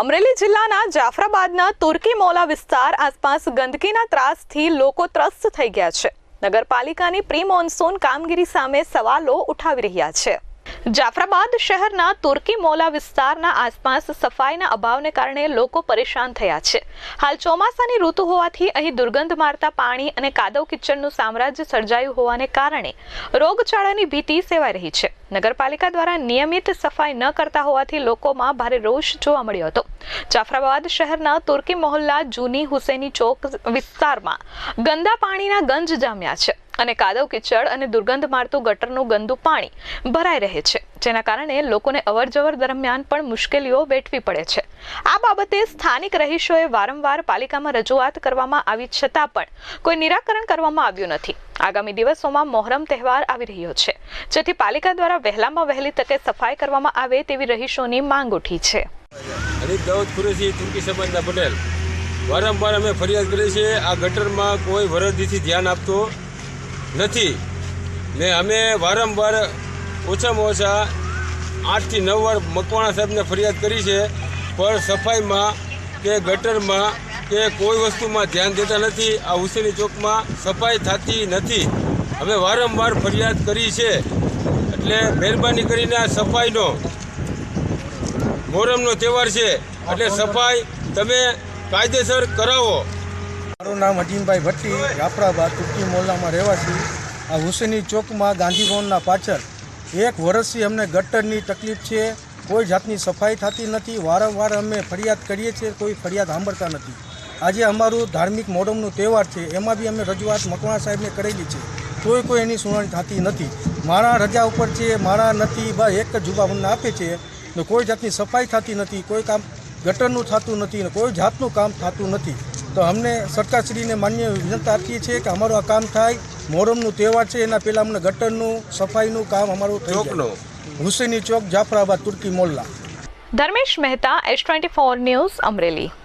અમરેલી જિલ્લાના જાફરાબાદના તુર્કી મોલા વિસ્તાર આસપાસ ગંદકીના ત્રાસથી લોકો ત્રસ્ત થઈ ગયા છે. નગરપાલિકાની પ્રી મોન્સૂન કામગીરી સામે સવાલો ઉઠાવી રહ્યા છે. જાફરાબાદ શહેરના તુર્કી મોલા વિસ્તારના આસપાસ સફાઈના અભાવને કારણે લોકો પરેશાન થયા છે. હાલ ચોમાસાની ઋતુ હોવાથી અહીં દુર્ગંધ મારતા પાણી અને કાદવ કિચડનું સામ્રાજ્ય સર્જાયું હોવાને કારણે રોગચાળાની ભીતિ સેવાઈ રહી છે. નગરપાલિકા દ્વારા નિયમિત સફાઈ ન કરતા હોવાથી લોકોમાં ભારે રોષ જોવા મળ્યો હતો. જાફરાબાદ શહેરના તુર્કી મોહલ્લા જૂની હુસેની ચોક વિસ્તારમાં ગંદા પાણીના ગંજ જામ્યા છે અને કાદવ કિચડ અને દુર્ગંધ મારતું ગટરનું ગંદુ પાણી ભરાઈ રહે છે. જેના કારણે લોકોને અવરજવર દરમિયાન પણ મુશ્કેલીઓ વેઠવી પડે છે. આ બાબતે સ્થાનિક રહીશોએ વારંવાર પાલિકામાં રજૂઆત કરવામાં આવી છતાં પણ કોઈ નિરાકરણ કરવામાં આવ્યું નથી. આગામી દિવસોમાં મોહરમ તહેવાર આવી રહ્યો છે. જેથી પાલિકા દ્વારા વહેલામાં વહેલી તકે સફાઈ કરવામાં આવે તેવી રહીશોની માંગ ઉઠી છે. હરીફ દાઉદ કુરેશી તુર્કી પટેલ. વારંવાર અમે ફરિયાદ કરીએ છીએ, આ ગટરમાં કોઈ વરદીથી ધ્યાન આપતો નથી. ને અમે વારંવાર ઓછામાં ઓછા આઠથી નવ વાર મકવાણા સાહેબને ફરિયાદ કરી છે, પણ સફાઈમાં કે ગટરમાં કે કોઈ વસ્તુમાં ધ્યાન દેતા નથી, આ હુસેની ચોકમાં સફાઈ થતી નથી. અમે વારંવાર ફરિયાદ કરી છે. એટલે મહેરબાની કરીને આ સફાઈનો મોહરમનો તહેવાર છે. એટલે સફાઈ તમે કાયદેસર કરાવો. મારું નામ અજીમભાઈ ભટ્ટી રાપરાબાદ ટૂંકી મોલ્લામાં રહેવાસી. આ હુસેની ચોકમાં ગાંધી ભવનના પાછળ એક વર્ષથી અમને ગટરની તકલીફ છે. કોઈ જાતની સફાઈ થતી નથી. વારંવાર અમે ફરિયાદ કરીએ છીએ. કોઈ ફરિયાદ સાંભળતા નથી. આજે અમારું ધાર્મિક મોહરમનો તહેવાર છે એમાં બી અમે રજૂઆત મકવાણા સાહેબને કરેલી છે. કોઈ કોઈ એની સુનાવણી થતી નથી. મારા રજા ઉપર છે મારા નથી બસ એક જ જુબા અમને આપે છે ને કોઈ જાતની સફાઈ થતી નથી કોઈ કામ ગટરનું થતું નથી ને કોઈ જાતનું કામ થતું નથી. તો અમને સરકારશ્રીને માન્ય વિનંતી આપીએ છીએ કે અમારું આ કામ થાય મોહરમનું તહેવાર છે એના પહેલાં અમને ગટરનું સફાઈનું કામ અમારું થઈ ચોકનો. જાય Huseni Chowk Jafrabad Turki Molla. Dharmesh Mehta S twenty four news Amreli.